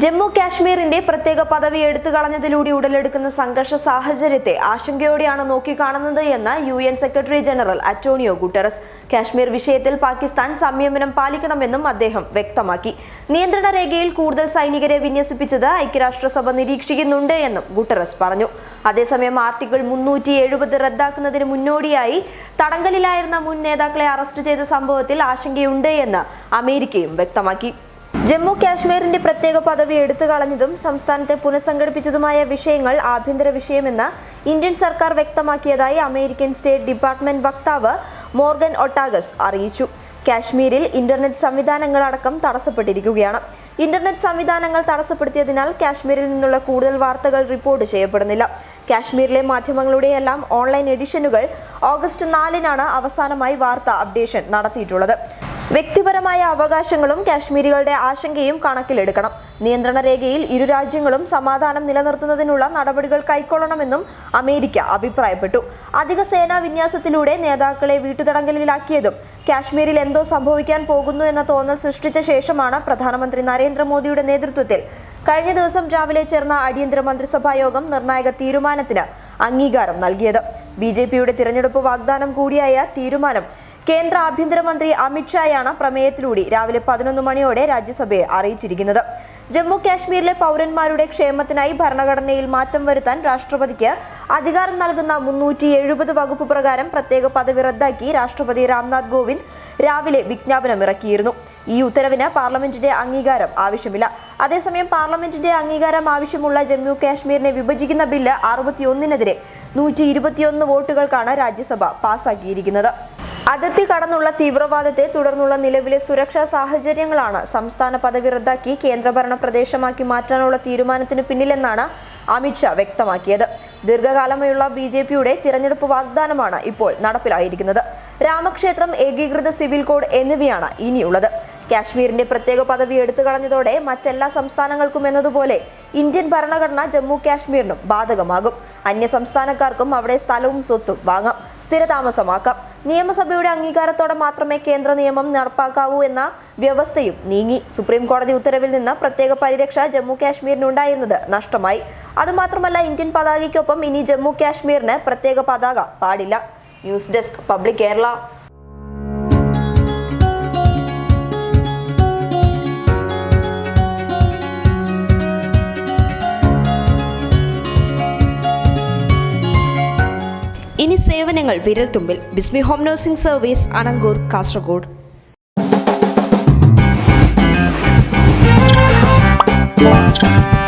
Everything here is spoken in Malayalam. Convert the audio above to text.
ജമ്മു കാശ്മീരിന്റെ പ്രത്യേക പദവി എടുത്തു കളഞ്ഞതിലൂടെ ഉടലെടുക്കുന്ന സംഘർഷ സാഹചര്യത്തെ ആശങ്കയോടെയാണ് നോക്കിക്കാണുന്നത് എന്ന് U N secretary general Antonio Guterres. Kashmir വിഷയത്തിൽ പാകിസ്ഥാൻ സംയമനം പാലിക്കണമെന്നും അദ്ദേഹം വ്യക്തമാക്കി. നിയന്ത്രണ രേഖയിൽ കൂടുതൽ സൈനികരെ വിന്യസിപ്പിച്ചത് ഐക്യരാഷ്ട്രസഭ നിരീക്ഷിക്കുന്നുണ്ട് എന്നും ഗുട്ടറസ് പറഞ്ഞു. അതേസമയം ആർട്ടിക്കിൾ മുന്നൂറ്റി എഴുപത് റദ്ദാക്കുന്നതിന് മുന്നോടിയായി തടങ്കലിലായിരുന്ന മുൻ നേതാക്കളെ അറസ്റ്റ് ചെയ്ത സംഭവത്തിൽ ആശങ്കയുണ്ട് എന്ന് അമേരിക്കയും വ്യക്തമാക്കി. ജമ്മു കാശ്മീരിന്റെ പ്രത്യേക പദവി എടുത്തു കളഞ്ഞതും സംസ്ഥാനത്തെ പുനഃസംഘടിപ്പിച്ചതുമായ വിഷയങ്ങൾ ആഭ്യന്തര വിഷയമെന്ന് ഇന്ത്യൻ സർക്കാർ വ്യക്തമാക്കിയതായി അമേരിക്കൻ സ്റ്റേറ്റ് ഡിപ്പാർട്ട്മെന്റ് വക്താവ് മോർഗൻ ഒട്ടാഗസ് അറിയിച്ചു. കാശ്മീരിൽ ഇന്റർനെറ്റ് സംവിധാനങ്ങളടക്കം തടസ്സപ്പെട്ടിരിക്കുകയാണ്. ഇന്റർനെറ്റ് സംവിധാനങ്ങൾ തടസ്സപ്പെടുത്തിയതിനാൽ കാശ്മീരിൽ നിന്നുള്ള കൂടുതൽ വാർത്തകൾ റിപ്പോർട്ട് ചെയ്യപ്പെടുന്നില്ല. കാശ്മീരിലെ മാധ്യമങ്ങളുടെയെല്ലാം ഓൺലൈൻ എഡിഷനുകൾ ഓഗസ്റ്റ് നാലിനാണ് അവസാനമായി വാർത്ത അപ്ഡേഷൻ നടത്തിയിട്ടുള്ളത്. വ്യക്തിപരമായ അവകാശങ്ങളും കാശ്മീരികളുടെ ആശങ്കയും കണക്കിലെടുക്കണം. നിയന്ത്രണ രേഖയിൽ ഇരു രാജ്യങ്ങളും സമാധാനം നിലനിർത്തുന്നതിനുള്ള നടപടികൾ കൈക്കൊള്ളണമെന്നും അമേരിക്ക അഭിപ്രായപ്പെട്ടു. അധിക സേനാ വിന്യാസത്തിലൂടെ നേതാക്കളെ വീട്ടുതടങ്കലിലാക്കിയതും കാശ്മീരിൽ എന്തോ സംഭവിക്കാൻ പോകുന്നു എന്ന തോന്നൽ സൃഷ്ടിച്ച ശേഷമാണ് പ്രധാനമന്ത്രി നരേന്ദ്രമോദിയുടെ നേതൃത്വത്തിൽ കഴിഞ്ഞ ദിവസം രാവിലെ ചേർന്ന അടിയന്തര മന്ത്രിസഭാ യോഗം നിർണായക തീരുമാനത്തിന് അംഗീകാരം നൽകിയത്. ബി ജെ പിയുടെ തിരഞ്ഞെടുപ്പ് വാഗ്ദാനം കൂടിയായ തീരുമാനം കേന്ദ്ര ആഭ്യന്തരമന്ത്രി അമിത്ഷായാണ് പ്രമേയത്തിലൂടെ രാവിലെ പതിനൊന്ന് മണിയോടെ രാജ്യസഭയെ അറിയിച്ചിരിക്കുന്നത്. ജമ്മു കാശ്മീരിലെ പൗരന്മാരുടെ ക്ഷേമത്തിനായി ഭരണഘടനയിൽ മാറ്റം വരുത്താൻ രാഷ്ട്രപതിക്ക് അധികാരം നൽകുന്ന മുന്നൂറ്റി എഴുപത് വകുപ്പ് പ്രകാരം പ്രത്യേക പദവി റദ്ദാക്കി രാഷ്ട്രപതി രാംനാഥ് കോവിന്ദ് രാവിലെ വിജ്ഞാപനം ഇറക്കിയിരുന്നു. ഈ ഉത്തരവിന് പാർലമെന്റിന്റെ അംഗീകാരം ആവശ്യമില്ല. അതേസമയം പാർലമെന്റിന്റെ അംഗീകാരം ആവശ്യമുള്ള ജമ്മു കാശ്മീരിനെ വിഭജിക്കുന്ന ബില്ല് അറുപത്തിയൊന്നിനെതിരെ നൂറ്റി ഇരുപത്തിയൊന്ന് വോട്ടുകൾക്കാണ് രാജ്യസഭ പാസാക്കിയിരിക്കുന്നത്. അതിർത്തി കടന്നുള്ള തീവ്രവാദത്തെ തുടർന്നുള്ള നിലവിലെ സുരക്ഷാ സാഹചര്യങ്ങളാണ് സംസ്ഥാന പദവി റദ്ദാക്കി കേന്ദ്രഭരണ പ്രദേശമാക്കി മാറ്റാനുള്ള തീരുമാനത്തിന് പിന്നിലെന്നാണ് അമിത്ഷാ വ്യക്തമാക്കിയത്. ദീർഘകാലമായുള്ള ബി ജെ പിയുടെ തിരഞ്ഞെടുപ്പ് വാഗ്ദാനമാണ് ഇപ്പോൾ നടപ്പിലായിരിക്കുന്നത്. രാമക്ഷേത്രം ഏകീകൃത സിവിൽ കോഡ് എന്നിവയാണ് ഇനിയുള്ളത്. കാശ്മീരിന്റെ പ്രത്യേക പദവി എടുത്തു കളഞ്ഞതോടെ മറ്റെല്ലാ സംസ്ഥാനങ്ങൾക്കും എന്നതുപോലെ ഇന്ത്യൻ ഭരണഘടന ജമ്മു കാശ്മീരിനും ബാധകമാകും. അന്യ സംസ്ഥാനക്കാർക്കും അവിടെ സ്ഥലവും സ്വത്തും വാങ്ങാം. സ്ഥിരതാമസമാക്കാം. നിയമസഭയുടെ അംഗീകാരത്തോടെ മാത്രമേ കേന്ദ്ര നിയമം നടപ്പാക്കാവൂ എന്ന വ്യവസ്ഥയും നീങ്ങി. സുപ്രീം കോടതി ഉത്തരവിൽ നിന്ന് പ്രത്യേക പരിരക്ഷ ജമ്മു കാശ്മീരിനുണ്ടായിരുന്നത് നഷ്ടമായി. അതുമാത്രമല്ല ഇന്ത്യൻ പതാകയ്ക്കൊപ്പം ഇനി ജമ്മു കാശ്മീരിന് പ്രത്യേക പതാക പാടില്ല. News desk public Kerala. ഇനി സേവനങ്ങൾ വിരൽ തുമ്പിൽ Bismi home nursing service Anangoor Kasaragod Thank you.